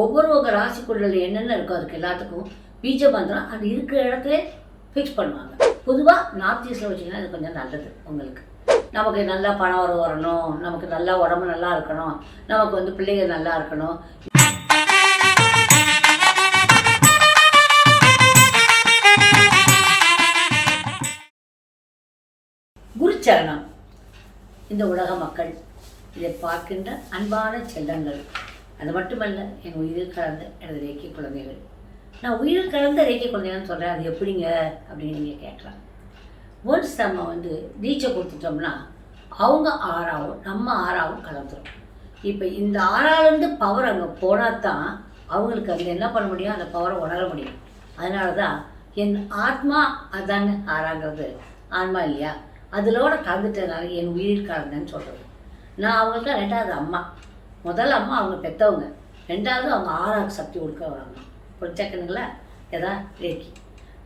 ஒவ்வொருவங்க ராசிக்குள்ள என்னென்ன இருக்கோ அதுக்கு எல்லாத்துக்கும் பீஜ மந்திரம் அது இருக்கிற இடத்துல ஃபிக்ஸ் பண்ணுவாங்க. பொதுவாக நார்த் ஈஸ்டில் வச்சிங்கன்னா அது கொஞ்சம் நல்லது உங்களுக்கு. நமக்கு நல்லா பணம் வர வரணும். நமக்கு நல்லா உடம்பு நல்லா இருக்கணும். நமக்கு வந்து பிள்ளைங்க நல்லா இருக்கணும். குருச்சரணம். இந்த உலக மக்கள் இதை பார்க்கின்ற அன்பான செல்லங்கள். அது மட்டுமல்ல என் உயிரில் கலந்த எனது ரேக்கை குழந்தைகள். நான் உயிரில் கலந்த ரேக்கை குழந்தைகள்னு சொல்கிறேன் அது எப்படிங்க? அப்படின்னு நீங்கள் கேட்கலாம். ஒன்ஸ் நம்ம வந்து நீச்சல் கொடுத்துட்டோம்னா அவங்க ஆறாவும் நம்ம ஆறாவும் கலந்துரும். இப்போ இந்த ஆறாலேருந்து பவர் அங்கே போனால் தான் அவங்களுக்கு அங்கே என்ன பண்ண முடியும்? அந்த பவரை உணர முடியும். அதனால தான் என் ஆத்மா அதாங்க ஆறாங்கிறது. ஆன்மா இல்லையா? அதிலோட கலந்துட்டதுனால என் உயிரில் கலந்தேன்னு சொல்கிறது நான் அவங்களுக்கு ரெண்டாவது அம்மா. முதல்ல அம்மா அவங்க பெற்றவங்க ரெண்டாவது அவங்க ஆறாவது சக்தி கொடுக்க வராங்க. புரிஞ்சாக்கணுங்களா? எதா? ரேக்கி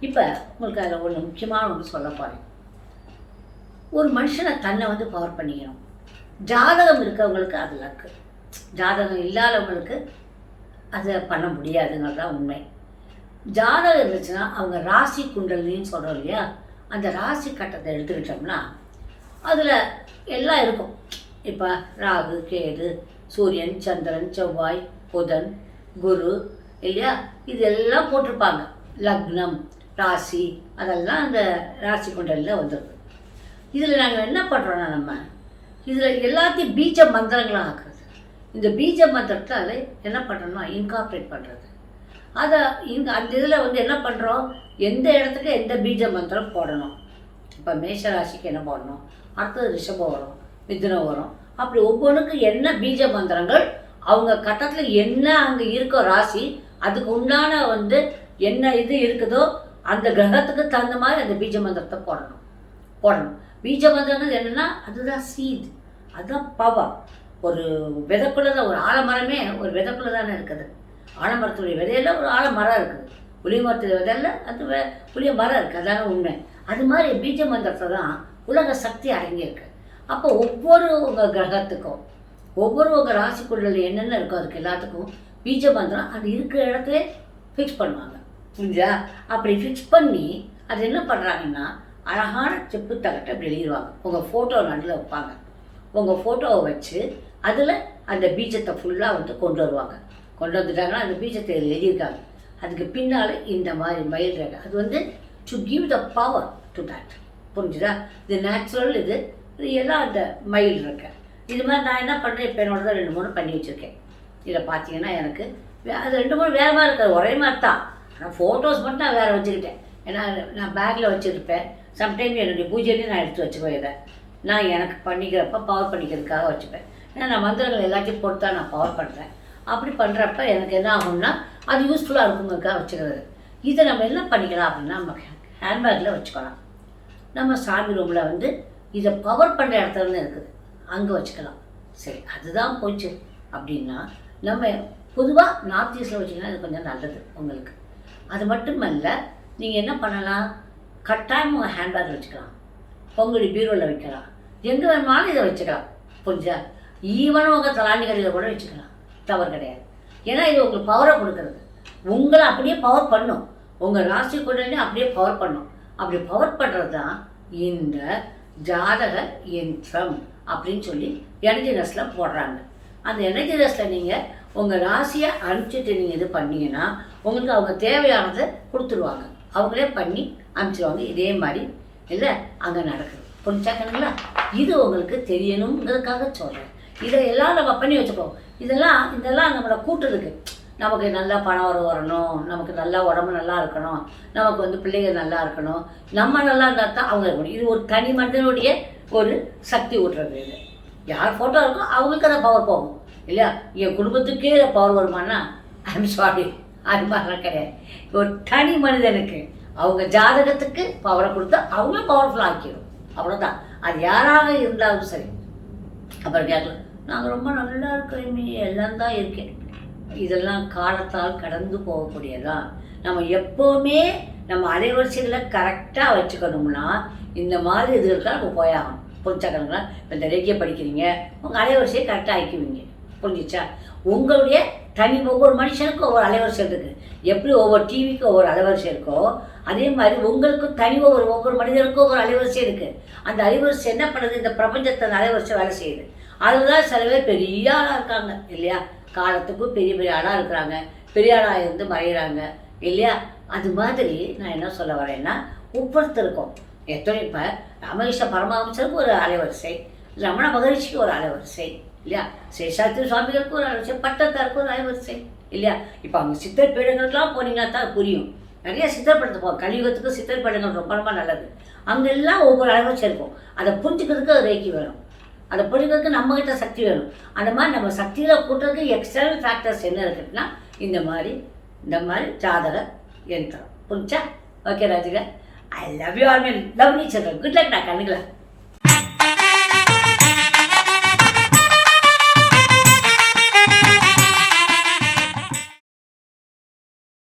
இப்போ உங்களுக்கு அதில் ஒன்று முக்கியமான ஒன்று சொல்ல போகிறேன் ஒரு மனுஷனை தன்னை வந்து பவர் பண்ணிக்கணும். ஜாதகம் இருக்கவங்களுக்கு அது லக்கு ஜாதகம் இல்லாதவங்களுக்கு அதை பண்ண முடியாதுங்கிறது தான் உண்மை. ஜாதகம் இருந்துச்சுன்னா அவங்க ராசி குண்டலின்னு சொல்கிறோம் இல்லையா? அந்த ராசி கட்டத்தை எடுத்துக்கிட்டோம்னா அதில் எல்லாம் இருக்கும். இப்போ ராகு கேது சூரியன் சந்திரன் செவ்வாய் புதன் குரு இல்லையா? இதெல்லாம் போட்டிருப்பாங்க. லக்னம் ராசி அதெல்லாம் அந்த ராசி குண்டலில் வந்துருக்கு. இதில் நாங்கள் என்ன பண்ணுறோன்னா நம்ம இதில் எல்லாத்தையும் பீஜ மந்திரங்களாக ஆக்குறது. இந்த பீஜ மந்திரத்தால் என்ன பண்ணுறோம்னா இன்கார்பரேட் பண்ணுறது அதை இங்கே அந்த இதில் வந்து என்ன பண்ணுறோம் எந்த இடத்துக்கு எந்த பீஜ மந்திரம் போடணும்? இப்போ மேஷ ராசிக்கு என்ன போடணும்? அடுத்தது ரிஷபம் வரும் மிதுனம் வரும். அப்படி ஒவ்வொன்றுக்கும் என்ன பீஜ மந்திரங்கள்? அவங்க கட்டத்தில் என்ன அங்கே இருக்கோ ராசி அதுக்கு உண்டான வந்து என்ன இது இருக்குதோ அந்த கிரகத்துக்கு தகுந்த மாதிரி அந்த பீஜ மந்திரத்தை போடணும். போடணும். பீஜ மந்திரங்கள் என்னென்னா அதுதான் சீட் அதுதான் பவர் ஒரு விதைக்குள்ள தான் ஒரு ஆலமரமே ஒரு விதைக்குள்ள தானே இருக்குது. ஆலமரத்துடைய விதையில ஒரு ஆலமரம் இருக்குது. புளிய மரத்துடைய விதையில அது வே புளிய மரம் இருக்குது அதான உண்மை. அது மாதிரி பீஜ மந்திரத்தை தான் உலக சக்தி அடங்கியிருக்கு. அப்போ ஒவ்வொரு உங்கள் கிரகத்துக்கும் ஒவ்வொரு உங்கள் ராசிக்குள்ள என்னென்ன இருக்கோ அதுக்கு எல்லாத்துக்கும் பீஜ மந்திரம் அது இருக்கிற இடத்துல ஃபிக்ஸ் பண்ணுவாங்க. புரிஞ்சா அப்படி ஃபிக்ஸ் பண்ணி அது என்ன பண்ணுறாங்கன்னா அழகான செப்பு தகட்டை அப்படி எழுதிடுவாங்க உங்கள் ஃபோட்டோ நடுவில் வைப்பாங்க. உங்கள் ஃபோட்டோவை வச்சு அதில் அந்த பீஜத்தை ஃபுல்லாக வந்து கொண்டு வருவாங்க. கொண்டு வந்துட்டாங்கன்னா அந்த பீஜத்தை எழுதியிருக்காங்க. அதுக்கு பின்னால் இந்த மாதிரி மயில் ரேகை. அது வந்து to give the power to that புரிஞ்சுதா? இது நேச்சுரல் இது இது எல்லாம் அந்த மயில் இருக்கேன் இது மாதிரி நான் என்ன பண்ணுறேன் இப்போ என்னோட தான் ரெண்டு மூணு பண்ணி வச்சுருக்கேன். இதில் பார்த்தீங்கன்னா எனக்கு வே- அது ரெண்டு மூணு வேறு மாதிரி இருக்காது. ஒரே மாதிரி தான். ஆனால் ஃபோட்டோஸ் மட்டும் நான் வேறு வச்சுக்கிட்டேன். ஏன்னா நான் பேக்கில் வச்சுருப்பேன். சம்டைம் என்னுடைய பூஜையிலையும் நான் எடுத்து வச்சுக்குவேன் இதை. நான் எனக்கு பண்ணிக்கிறப்ப பவர் பண்ணிக்கிறதுக்காக வச்சுப்பேன். ஏன்னா நான் மந்திரங்கள் எல்லாத்தையும் போட்டு தான் நான் பவர் பண்ணுறேன் அப்படி பண்ணுறப்ப எனக்கு என்ன ஆகும்னா அது யூஸ்ஃபுல்லாக இருக்குங்கிறதுக்காக வச்சுக்கிறது. இதை நம்ம என்ன பண்ணிக்கலாம் அப்படின்னா நம்ம ஹேண்ட்பேக்கில் வச்சுக்கலாம். நம்ம சாமி ரூமில் வந்து இதை பவர் பண்ணுற இடத்துல இருக்குது. அங்கே வச்சுக்கலாம். சரி அதுதான் போச்சு. அப்படின்னா நம்ம பொதுவாக நார்த் ஈஸ்டில் வச்சிங்கன்னா அது கொஞ்சம் நல்லது உங்களுக்கு. அது மட்டுமல்ல நீங்கள் என்ன பண்ணலாம்? கட்டாயம் உங்கள் ஹேண்ட்பேக்கில் வச்சுக்கலாம். பொங்கலி பீரோவில் வைக்கலாம். எங்கே வேணுமாலும் இதை வச்சுக்கலாம். புரிஞ்சா ஈவனும் உங்கள் தலாண்டி கடையில் கூட வச்சுக்கலாம். தவறு கிடையாது. ஏன்னா இது உங்களுக்கு பவரை கொடுக்குறது. உங்களை அப்படியே பவர் பண்ணும். உங்கள் ராசி குடலையும் அப்படியே பவர் பண்ணும். அப்படி பவர் பண்ணுறது தான் இந்த ஜாதக யந்திரம் அப்படின்னு சொல்லி எனர்ஜி நர்ஸில் போடுறாங்க. அந்த எனர்ஜி நர்ஸில் நீங்கள் உங்கள் ராசியை அனுப்பிச்சிட்டு நீங்கள் இது பண்ணீங்கன்னா உங்களுக்கு அவங்க தேவையானதை கொடுத்துருவாங்க. அவங்களே பண்ணி அனுப்பிச்சிடுவாங்க இதே மாதிரி இல்லை அங்கே நடக்குது. புரிஞ்சாக்கணுங்களா இது உங்களுக்கு தெரியணுங்கிறதுக்காக சொல்கிறேன் இதை எல்லாம் நம்ம பண்ணி வச்சுப்போம். இதெல்லாம் இதெல்லாம் நம்மளை கூட்டுறதுக்கு. நமக்கு நல்லா பணம் வர வரணும். நமக்கு நல்லா உடம்பு நல்லா இருக்கணும். நமக்கு வந்து பிள்ளைங்க நல்லா இருக்கணும். நம்ம நல்லா இருந்தால் தான் அவங்க இருக்கணும் இது ஒரு தனி மனிதனுடைய ஒரு சக்தி ஊட்டுறது இது. யார் ஃபோட்டோ இருக்கோ அவங்களுக்கு அந்த பவர் போகும். இல்லையா? என் குடும்பத்துக்கே பவர் வருமானா? ஐம் சாரி அது மாதிரிலாம் கிடையாது. ஒரு தனி மனிதனுக்கு அவங்க ஜாதகத்துக்கு பவரை கொடுத்தா அவங்களும் பவர்ஃபுல் ஆக்கிடும் அவ்வளோதான் அது யாராக இருந்தாலும் சரி. அப்புறம் கேட்கலாம். நாங்கள் ரொம்ப நல்லா இருக்கோமே எல்லாம் தான் இருக்கேன். இதெல்லாம் காலத்தால் கடந்து போகக்கூடியதான் நம்ம எப்போவுமே நம்ம அலைவரிசைகளை கரெக்டாக வச்சுக்கணும்னா இந்த மாதிரி இது இருக்கா நம்ம போயாகணும். புரிஞ்சாக்கணுங்களா? இப்போ இந்த ரேக்கியை படிக்கிறீங்க உங்கள் அலைவரிசையை கரெக்டாக ஆக்கிவிங்க புரிஞ்சிச்சா? உங்களுடைய தனி ஒவ்வொரு மனுஷனுக்கும் ஒவ்வொரு அலைவரிசை இருக்குது எப்படி ஒவ்வொரு டிவிக்கும் ஒவ்வொரு அலைவரிசை இருக்கோ அதே மாதிரி உங்களுக்கும் தனி ஒவ்வொரு ஒவ்வொரு மனிதனுக்கும் ஒவ்வொரு அலைவரிசை இருக்குது அந்த அலைவரிசை என்ன பண்ணுது? இந்த பிரபஞ்சத்தின் அலைவரிசை வேலை செய்யுது. அதுதான் சில பேர் பெரிய ஆளாக இருக்காங்க இல்லையா? காலத்துக்கும் பெரிய பெரிய ஆளாக இருக்கிறாங்க. பெரிய ஆளாக இருந்து மறைகிறாங்க இல்லையா? அது மாதிரி நான் என்ன சொல்ல வரேன்னா ஒவ்வொருத்தருக்கும் எத்தனை இப்போ ராமகிருஷ்ண பரமஹம்சருக்கு ஒரு அலைவரிசை ரமண மகரிஷிக்கு ஒரு அலைவரிசை இல்லையா? சேஷாத்திரி சுவாமிகளுக்கு ஒரு அலைவரிசை பட்டத்தாருக்கு ஒரு அலைவரிசை இல்லையா? இப்போ அவங்க சித்தர் பீடங்களுக்கெல்லாம் போனீங்கன்னா தான் புரியும். நிறைய சித்தர் போவோம் கலியுகத்துக்கு சித்தர் பீடங்கள் ரொம்ப ரொம்ப நல்லது. அங்கெல்லாம் ஒவ்வொரு அலைவரிசை இருக்கும். அதை புரிஞ்சுக்கிறதுக்கு அது ரேக்கி வேணும். அதை பிடிக்கிறதுக்கு நம்மகிட்ட சக்தி வேணும். அந்த மாதிரி நம்ம சக்தியில் கூட்டுறதுக்கு எக்ஸ்டர்னல் ஃபேக்டர்ஸ் என்ன இருக்குன்னா இந்த மாதிரி இந்த மாதிரி ஜாதக யந்திரம். புரிஞ்சா? Okay Rajika? I love you all mean love nature good luck நான் கண்ணுங்களா